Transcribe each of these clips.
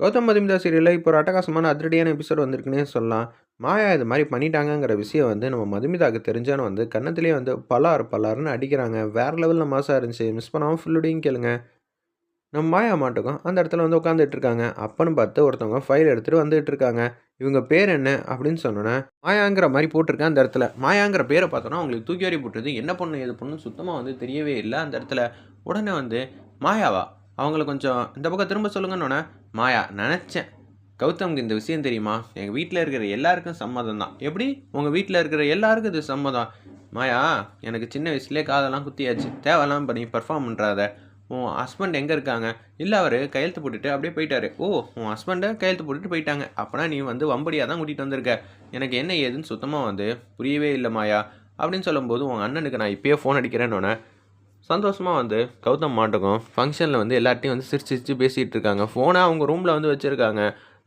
கௌதம் மதுமிதா சீரியலில் இப்போ ஒரு அட்டகாசமான அதிரடியான எபிசோட் வந்திருக்குன்னே சொல்லலாம். மாயா இது மாதிரி பண்ணிட்டாங்கங்கிற விஷயம் வந்து நம்ம மதுமிதாக்கு தெரிஞ்சாலும் வந்து கன்னத்திலே வந்து பலார் பலார்னு அடிக்கிறாங்க. வேறு லெவலில் மாசாக இருந்துச்சு. மிஸ் பண்ணாமல் ஃபுல்லுடையும் கேளுங்க. நம்ம மாயா மாட்டுக்கும் அந்த இடத்துல வந்து உட்காந்துட்டு இருக்காங்க. அப்பன்னு பார்த்து ஒருத்தவங்க ஃபைல் எடுத்துகிட்டு வந்துட்டு இருக்காங்க. இவங்க பேர் என்ன அப்படின்னு சொன்னோன்னே மாயாங்கிற மாதிரி போட்டிருக்கேன் அந்த இடத்துல. மாயாங்கிற பேரை பார்த்தோன்னா அவங்களுக்கு தூக்கி வாரி போட்டுருது என்ன பொண்ணு எது பொண்ணு சுத்தமாக வந்து தெரியவே இல்லை. அந்த இடத்துல உடனே வந்து மாயாவா? அவங்கள கொஞ்சம் இந்த பக்கம் திரும்ப சொல்லுங்கன்னொன்னே மாயா நினச்சேன். கௌதம்க்கு இந்த விஷயம் தெரியுமா? எங்கள் வீட்டில் இருக்கிற எல்லாருக்கும் சம்மதம் தான். எப்படி? உங்கள் வீட்டில் இருக்கிற எல்லாருக்கும் இது சம்மதம்? மாயா எனக்கு சின்ன வயசுலேயே காதெல்லாம் குத்தியாச்சு. தேவையெல்லாம் பண்ணி பர்ஃபார்ம் பண்ணுறாத உன் ஹஸ்பண்ட் எங்கே இருக்காங்க? இல்லை அவர் கையெழுத்து போட்டுட்டு அப்படியே போயிட்டாரு. ஓ உன் ஹஸ்பண்டை கையெழுத்து போட்டுட்டு போயிட்டாங்க. அப்போனா நீ வந்து வம்படியாக தான் கூட்டிகிட்டு வந்திருக்க. எனக்கு என்ன ஏதுன்னு சுத்தமாக வந்து புரியவே இல்லை மாயா. அப்படின்னு சொல்லும்போது உன் அண்ணனுக்கு நான் இப்பயே ஃபோன் அடிக்கிறேன்னொன்னே சந்தோஷமாக வந்து கௌதம் மாட்டுக்கும் ஃபங்க்ஷனில் வந்து எல்லார்ட்டையும் வந்து சிரிச்சு சிரிச்சு பேசிகிட்டு இருக்காங்க ஃபோனை அவங்க ரூமில் வந்து வச்சுருக்காங்க.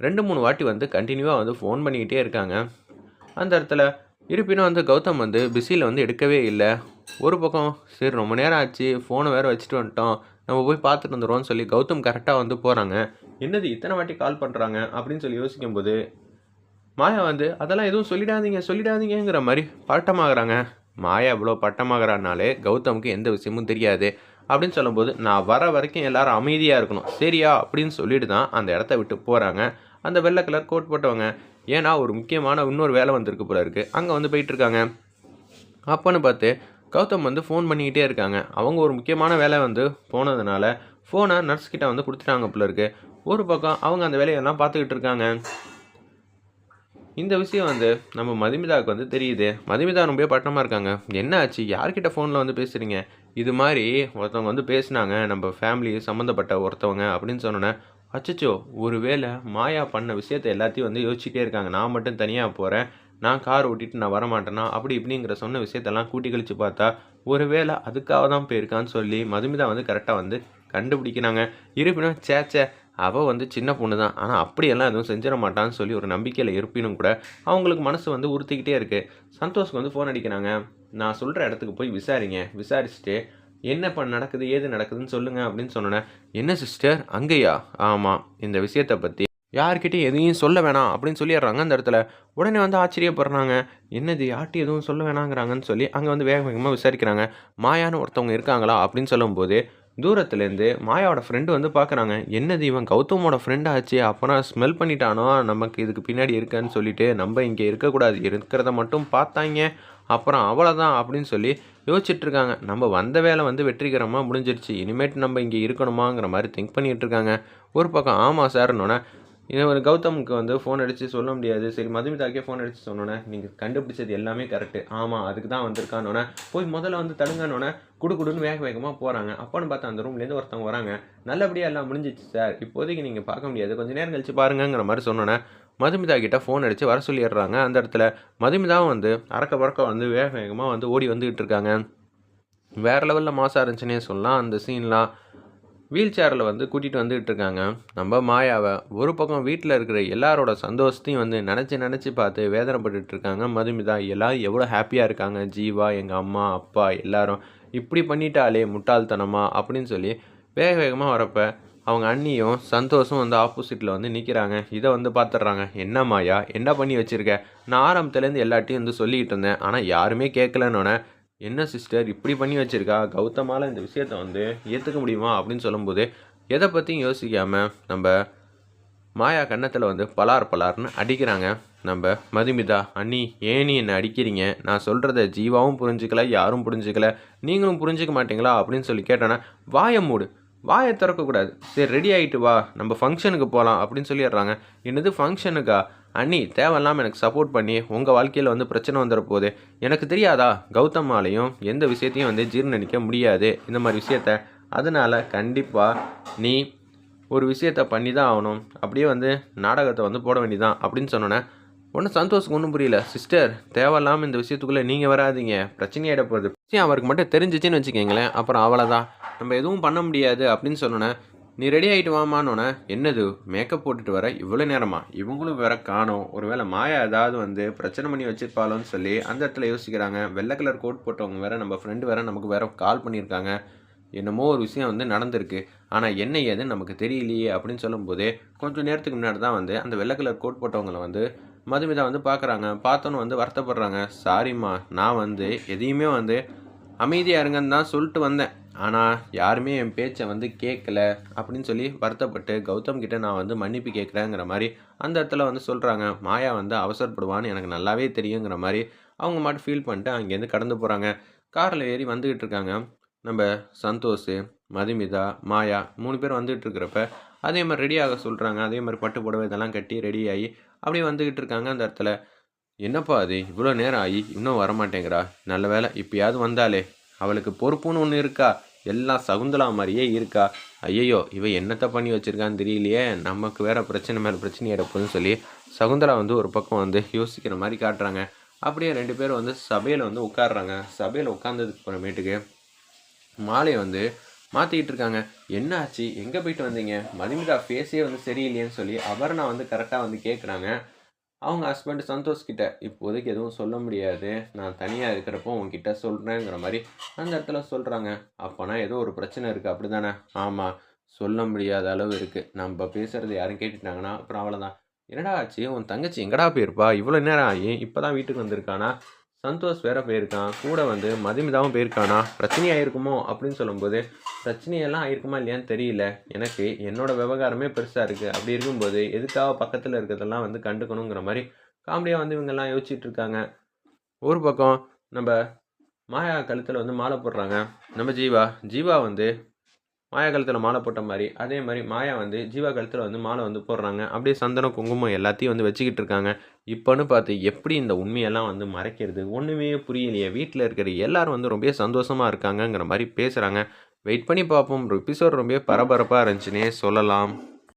ரெண்டு மூணு வாட்டி வந்து கண்டினியூவாக வந்து ஃபோன் பண்ணிக்கிட்டே இருக்காங்க. அந்த இடத்துல இருப்பினும் வந்து கௌதம் வந்து பிஸியில் வந்து எடுக்கவே இல்லை. ஒரு பக்கம் சரி ரொம்ப நேரம் ஆச்சு ஃபோனை வேறு வச்சுட்டு வந்துட்டோம். நம்ம போய் பார்த்துட்டு வந்துடுவோம்னு சொல்லி கௌதம் கரெக்டாக வந்து போகிறாங்க என்னது இத்தனை வாட்டி கால் பண்ணுறாங்க அப்படின்னு சொல்லி யோசிக்கும்போது மாயா வந்து அதெல்லாம் எதுவும் சொல்லிடாதீங்க சொல்லிடாதீங்கங்கிற மாதிரி பழட்டமாகறாங்க மாயா இவ்வளோ பட்டமாகறானாலே கௌதமுக்கு எந்த விஷயமும் தெரியாது. அப்படின்னு சொல்லும்போது நான் வர வரைக்கும் எல்லாரும் அமைதியாக இருக்கணும். சரியா? அப்படின்னு சொல்லிட்டு தான் அந்த இடத்த விட்டு போகிறாங்க அந்த வெள்ளை கலர் கோட் போட்டவங்க. ஏன்னா ஒரு முக்கியமான இன்னொரு வேலை வந்திருக்கு போல இருக்குது அங்கே வந்து போயிட்டுருக்காங்க அப்போன்னு பார்த்து கௌதம் வந்து ஃபோன் பண்ணிக்கிட்டே இருக்காங்க. அவங்க ஒரு முக்கியமான வேலை வந்து போனதுனால ஃபோனை நர்ஸ்கிட்ட வந்து கொடுத்துட்டாங்க போல இருக்குது ஒரு பக்கம் அவங்க அந்த வேலையெல்லாம் பார்த்துக்கிட்டு இருக்காங்க. இந்த விஷயம் வந்து நம்ம மதுமிதாவுக்கு வந்து தெரியுது. மதுமிதா ரொம்ப பட்டமாக இருக்காங்க. என்ன ஆச்சு? யார்கிட்ட ஃபோனில் வந்து பேசுகிறீங்க இது மாதிரி ஒருத்தவங்க வந்து பேசுனாங்க. நம்ம ஃபேமிலி சம்மந்தப்பட்ட ஒருத்தவங்க அப்படின்னு சொன்னோன்னே அச்சச்சோ ஒருவேளை மாயா பண்ண விஷயத்த எல்லாத்தையும் வந்து யோசிச்சுட்டே இருக்காங்க. நான் மட்டும் தனியாக போகிறேன் நான் கார் ஓட்டிட்டு நான் வரமாட்டேனா? அப்படி இப்படிங்கிற சொன்ன விஷயத்தெல்லாம் கூட்டி கழித்து பார்த்தா ஒருவேளை அதுக்காக தான் போயிருக்கான்னு சொல்லி மதுமிதா வந்து கரெக்டாக வந்து கண்டுபிடிக்கிறாங்க. இருப்பினும் சேச்சே அவள் வந்து சின்ன பொண்ணு தான் ஆனால் அப்படியெல்லாம் எதுவும் செஞ்சிட மாட்டான்னு சொல்லி ஒரு நம்பிக்கையில் இருப்பினும் கூட அவங்களுக்கு மனசு வந்து உறுத்திக்கிட்டே இருக்குது சந்தோஷ்க்கு வந்து ஃபோன் அடிக்கிறாங்க. நான் சொல்கிற இடத்துக்கு போய் விசாரிங்க. விசாரிச்சுட்டு என்ன இப்போ நடக்குது ஏது நடக்குதுன்னு சொல்லுங்கள் அப்படின்னு சொன்னேன் என்ன சிஸ்டர் அங்கேயா? ஆமாம் இந்த விஷயத்தை பற்றி யார்கிட்டையும் எதையும் சொல்ல வேணாம். அப்படின்னு சொல்லிடுறாங்க அந்த இடத்துல. உடனே வந்து ஆச்சரியப்படுறாங்க. என்னது யார்கிட்டையும் எதுவும் சொல்ல வேணாங்கிறாங்கன்னு சொல்லி அங்கே வந்து வேக வேகமாக விசாரிக்கிறாங்க. மாயான்னு ஒருத்தவங்க இருக்காங்களா? அப்படின்னு சொல்லும்போது தூரத்துலேருந்து மாயாவோட ஃப்ரெண்டு வந்து பார்க்குறாங்க என்னது இவன் கௌதமோட ஃப்ரெண்ட் ஆச்சு அப்போனா ஸ்மெல் பண்ணிட்டானோ? நமக்கு இதுக்கு பின்னாடி இருக்கன்னு சொல்லிட்டு நம்ம இங்கே இருக்கக்கூடாது இருக்கிறத மட்டும் பார்த்தாங்க. அப்புறம் அவ்வளோதான் அப்படின்னு சொல்லி யோசிச்சுட்ருக்காங்க நம்ம வந்த வேலை வந்து வெற்றிகரமாக முடிஞ்சிருச்சு. இனிமேட்டு நம்ம இங்கே இருக்கணுமாங்கிற மாதிரி திங்க் பண்ணிகிட்ருக்காங்க ஒரு பக்கம் ஆமாம் சார்னோடனே இதை ஒரு கௌதமுக்கு வந்து ஃபோன் அடித்து சொல்ல முடியாது. சரி மதுமிதாக்கே ஃபோன் அடித்து சொன்னோன்னே நீங்கள் கண்டுபிடிச்சது எல்லாமே கரெக்டு ஆமாம் அதுக்கு தான் வந்திருக்கானோன்னே போய் முதல்ல வந்து தடுங்கானோன்னே குடு குடுன்னு வேக வேகமாக போகிறாங்க அப்போன்னு பார்த்தா அந்த ரூம்லேருந்து ஒருத்தவங்க வராங்க. நல்லபடியாக எல்லாம் முடிஞ்சிச்சு சார் இப்போதைக்கு நீங்கள் பார்க்க முடியாது. கொஞ்சம் நேரம் கழிச்சு பாருங்கங்கிற மாதிரி சொன்னோன்னே மதுமிதா கிட்ட ஃபோன் அடித்து வர சொல்லிடுறாங்க. அந்த இடத்துல மதுமிதாவும் வந்து அறக்க பறக்க வந்து வேக வேகமாக வந்து ஓடி வந்துக்கிட்டு இருக்காங்க. வேறு லெவலில் மாசாக இருந்துச்சுன்னே சொல்லலாம். அந்த சீன்லாம் வீல் சேரில் வந்து கூட்டிகிட்டு வந்துகிட்டு இருக்காங்க. நம்ம மாயாவை ஒரு பக்கம் வீட்டில் இருக்கிற எல்லாரோட சந்தோஷத்தையும் வந்து நினச்சி நினச்சி பார்த்து வேதனைப்பட்டுட்டு இருக்காங்க. மதுமிதா எல்லோரும் எவ்வளோ ஹாப்பியாக இருக்காங்க. ஜீவா எங்கள் அம்மா அப்பா எல்லாரும் இப்படி பண்ணிட்டாலே முட்டாள்தனமா அப்படின்னு சொல்லி வேக வேகமாக வரப்போ அவங்க அண்ணியும் சந்தோஷம் வந்து ஆப்போசிட்டில் வந்து நிற்கிறாங்க இதை வந்து பார்த்துட்றாங்க என்ன மாயா? என்ன பண்ணி வச்சுருக்க? நான் ஆரம்பத்துலேருந்து எல்லாட்டையும் வந்து சொல்லிக்கிட்டு இருந்தேன். ஆனால் யாருமே கேட்கலன்னொன்னே என்ன சிஸ்டர் இப்படி பண்ணி வச்சுருக்கா? கௌதமால் இந்த விஷயத்த வந்து ஏற்றுக்க முடியுமா? அப்படின்னு சொல்லும்போது எதை பற்றியும் யோசிக்காமல் நம்ம மாயா கன்னத்தில் வந்து பலார் பலார்னு அடிக்கிறாங்க. நம்ம மதுமிதா அண்ணி ஏன் நீ என்னை அடிக்கிறீங்க? நான் சொல்கிறத ஜீவாவும் புரிஞ்சுக்கல யாரும் புரிஞ்சுக்கல. நீங்களும் புரிஞ்சுக்க மாட்டீங்களா? அப்படின்னு சொல்லி கேட்டோன்னா வாயை மூடு. வாயை திறக்கக்கூடாது. சரி ரெடி ஆகிட்டு வா. நம்ம ஃபங்க்ஷனுக்கு போகலாம் அப்படின்னு சொல்லிடுறாங்க. என்னது ஃபங்க்ஷனுக்கா அண்ணி தேவையில்லாமல் எனக்கு சப்போர்ட் பண்ணி உங்கள் வாழ்க்கையில் வந்து பிரச்சனை வந்துட போகுது எனக்கு தெரியாதா? கௌதமாலையும் எந்த விஷயத்தையும் வந்து ஜீர்ணிக்க முடியாது. இந்த மாதிரி விஷயத்த. அதனால் கண்டிப்பாக நீ ஒரு விஷயத்த பண்ணி தான் ஆகணும். அப்படியே வந்து நாடகத்தை வந்து போட வேண்டியதான் அப்படின்னு சொன்னோன்னே ஒன்றும் சந்தோஷம் ஒன்றும் புரியல. சிஸ்டர் தேவையில்லாமல் இந்த விஷயத்துக்குள்ளே நீங்கள் வராதீங்க. பிரச்சனையாயிட போகுது. அவருக்கு மட்டும் தெரிஞ்சிச்சின்னு வச்சுக்கோங்களேன். அப்புறம் அவ்வளோதான் நம்ம எதுவும் பண்ண முடியாது அப்படின்னு சொன்னோன்னே நீ ரெடி ஆகிட்டு வாமான்னொன்னே என்னது மேக்கப் போட்டுட்டு வர இவ்வளோ நேரமா? இவங்களும் வேற காணோம். ஒருவேளை மாயா ஏதாவது வந்து பிரச்சனை பண்ணி வச்சிருப்பாளோன்னு சொல்லி அந்த இடத்துல யோசிக்கிறாங்க. வெள்ளை கலர் கோட் போட்டவங்க வேற நம்ம ஃப்ரெண்டு வேற நமக்கு வேற கால் பண்ணியிருக்காங்க. என்னமோ ஒரு விஷயம் வந்து நடந்திருக்கு. ஆனால் என்ன ஏதுன்னு நமக்கு தெரியலையே அப்படின்னு சொல்லும்போதே கொஞ்சம் நேரத்துக்கு முன்னாடி தான் வந்து அந்த வெள்ளை கலர் கோட் போட்டவங்கள வந்து மதுமிதா வந்து பார்க்குறாங்க. பார்த்தோன்னு வந்து வருத்தப்படுறாங்க. சாரிம்மா நான் வந்து எதையுமே வந்து அமைதியாக இருங்கன்னு தான் சொல்லிட்டு வந்தேன். ஆனால் யாருமே என் பேச்சை வந்து கேட்கல அப்படின்னு சொல்லி வருத்தப்பட்டு கௌதம் கிட்டே நான் வந்து மன்னிப்பு கேட்குறேங்கிற மாதிரி அந்த இடத்துல வந்து சொல்கிறாங்க மாயா வந்து அவசரப்படுவான்னு எனக்கு நல்லாவே தெரியுங்கிற மாதிரி அவங்க மட்டும் ஃபீல் பண்ணிட்டு அங்கேருந்து கடந்து போகிறாங்க காரில் ஏறி வந்துக்கிட்டு இருக்காங்க. நம்ம சந்தோஷ் மதுமிதா மாயா மூணு பேர் வந்துகிட்டு இருக்கிறப்ப அதே மாதிரி ரெடியாக சொல்கிறாங்க அதே மாதிரி பட்டு புடவை இதெல்லாம் கட்டி ரெடி ஆகி அப்படியே வந்துக்கிட்டு இருக்காங்க அந்த இடத்துல. என்னப்பா அது? இவ்வளோ நேரம் ஆகி இன்னும் வரமாட்டேங்கிறா. நல்ல வேலை இப்போயாவது வந்தாலே அவளுக்கு பொறுப்புன்னு ஒன்று இருக்கா? எல்லாம் சகுந்தலா மாதிரியே இருக்கா? ஐயையோ இவ என்னத்தை பண்ணி வச்சிருக்கான்னு தெரியலையே. நமக்கு வேறு பிரச்சனை மேலே பிரச்சனை எடுப்போம்னு சொல்லி சகுந்தலா வந்து ஒரு பக்கம் வந்து யோசிக்கிற மாதிரி காட்டுறாங்க. அப்படியே ரெண்டு பேரும் வந்து சபையில் வந்து உட்காடுறாங்க சபையில் உட்காந்ததுக்கு அப்புறமேட்டுக்கு மாலையை வந்து மாற்றிக்கிட்டு இருக்காங்க. என்ன ஆச்சு? எங்கே போயிட்டு வந்தீங்க? மதுமிதா ஃபேஸே வந்து சரியில்லையேன்னு சொல்லி அபர்ணா வந்து கரெக்டாக வந்து கேட்குறாங்க அவங்க ஹஸ்பண்ட் சந்தோஷ் கிட்ட இப்போதைக்கு எதுவும் சொல்ல முடியாது. நான் தனியாக இருக்கிறப்போ உங்ககிட்ட சொல்கிறேங்கிற மாதிரி அந்த இடத்துல சொல்கிறாங்க அப்போனா ஏதோ ஒரு பிரச்சனை இருக்குது அப்படி தானே ஆமாம் சொல்ல முடியாத அளவு இருக்குது நம்ம பேசுகிறது யாரும் கேட்டுட்டாங்கன்னா அப்புறம் அவ்வளோதான் என்னடா ஆச்சு? உன் தங்கச்சி எங்கடா போயிருப்பா? இவ்வளோ நேரம் ஆகி இப்போ தான் வீட்டுக்கு வந்திருக்கானா? சந்தோஷ் வேற போயிருக்கான் கூட வந்து மதுமிதாவும் போயிருக்கானா பிரச்சனையாயிருக்குமோ அப்படின்னு சொல்லும்போது பிரச்சனையெல்லாம் ஆயிருக்குமா இல்லையான்னு தெரியல. எனக்கு என்னோட விவகாரமே பெருசாக இருக்குது அப்படி இருக்கும்போது எதுக்காக பக்கத்தில் இருக்கிறதெல்லாம் வந்து கண்டுக்கணுங்கிற மாதிரி காமெடியாக வந்து இவங்கெல்லாம் யோசிச்சுட்டு இருக்காங்க. ஒரு பக்கம் நம்ம மாயா கழுத்தில் வந்து மாலை போடுறாங்க. நம்ம ஜீவா ஜீவா வந்து மாயா கழுத்தில் மாலை போட்ட மாதிரி அதே மாதிரி மாயா வந்து ஜீவா கழுத்தில் வந்து மாலை வந்து போடுறாங்க. அப்படியே சந்தனம் குங்குமம் எல்லாத்தையும் வந்து வச்சுக்கிட்டு இருக்காங்க. இப்போன்னு பார்த்து எப்படி இந்த உண்மையெல்லாம் வந்து மறைக்கிறது? ஒன்றுமே புரியலையே. வீட்டில் இருக்கிற எல்லாரும் வந்து ரொம்ப சந்தோஷமாக இருக்காங்கங்கிற மாதிரி பேசுகிறாங்க வெயிட் பண்ணி பார்ப்போம். எபிசோட் ரொம்ப பரபரப்பாக இருந்துச்சுன்னே சொல்லலாம்.